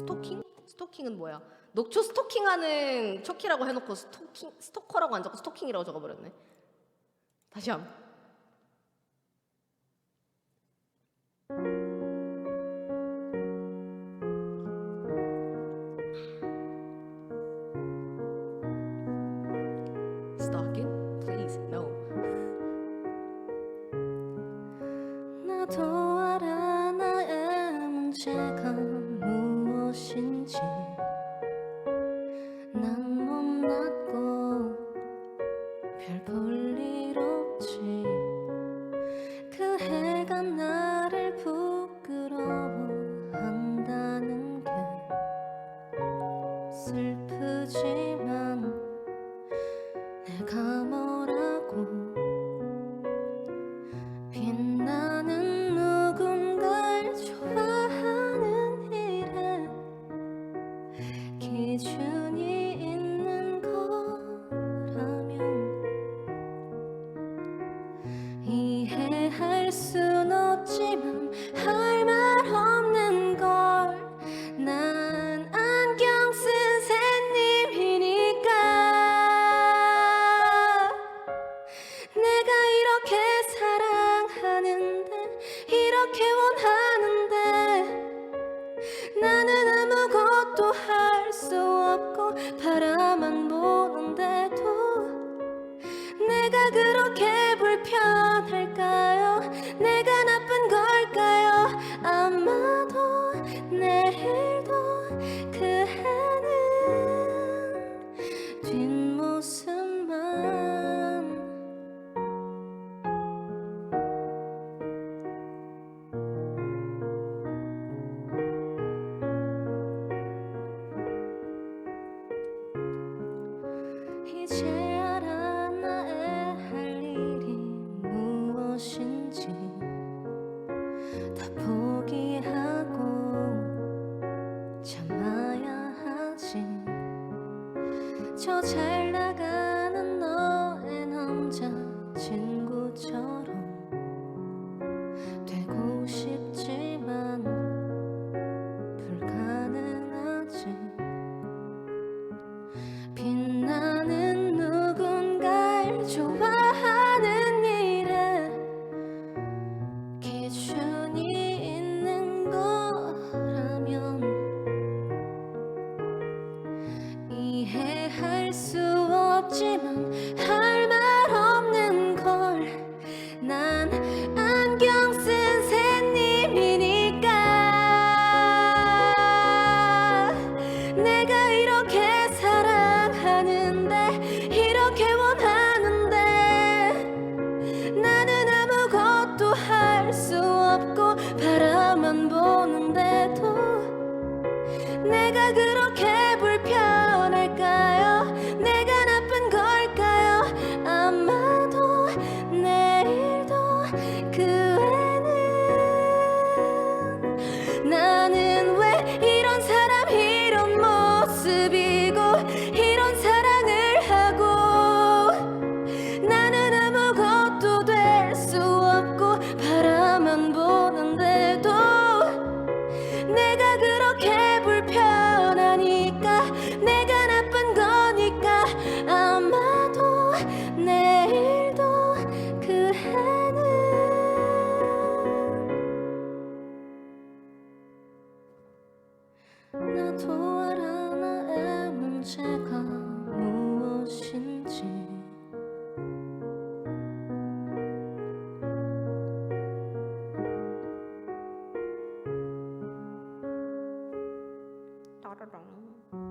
스토킹? 스토킹은 뭐야? 녹초 스토킹하는 척키라고 해놓고 스토킹 스토커라고 안 적고 스토킹이라고 적어버렸네. 다시 한. 번. 무엇인지. 난 못났고 별 볼 일 없지. 그 해가 나를 부끄러워한다는 게 슬프지만 내가 뭐 바라만 보는데도 내가 그렇게 불편할 참아야 하지. 저 잘 나가는 너의 남자 친구처럼 내가 그렇게 불편할까요? 내가 나쁜 걸까요? 아마도 내일도 그 나도 알아 나의 문제가 무엇인지 따라랑.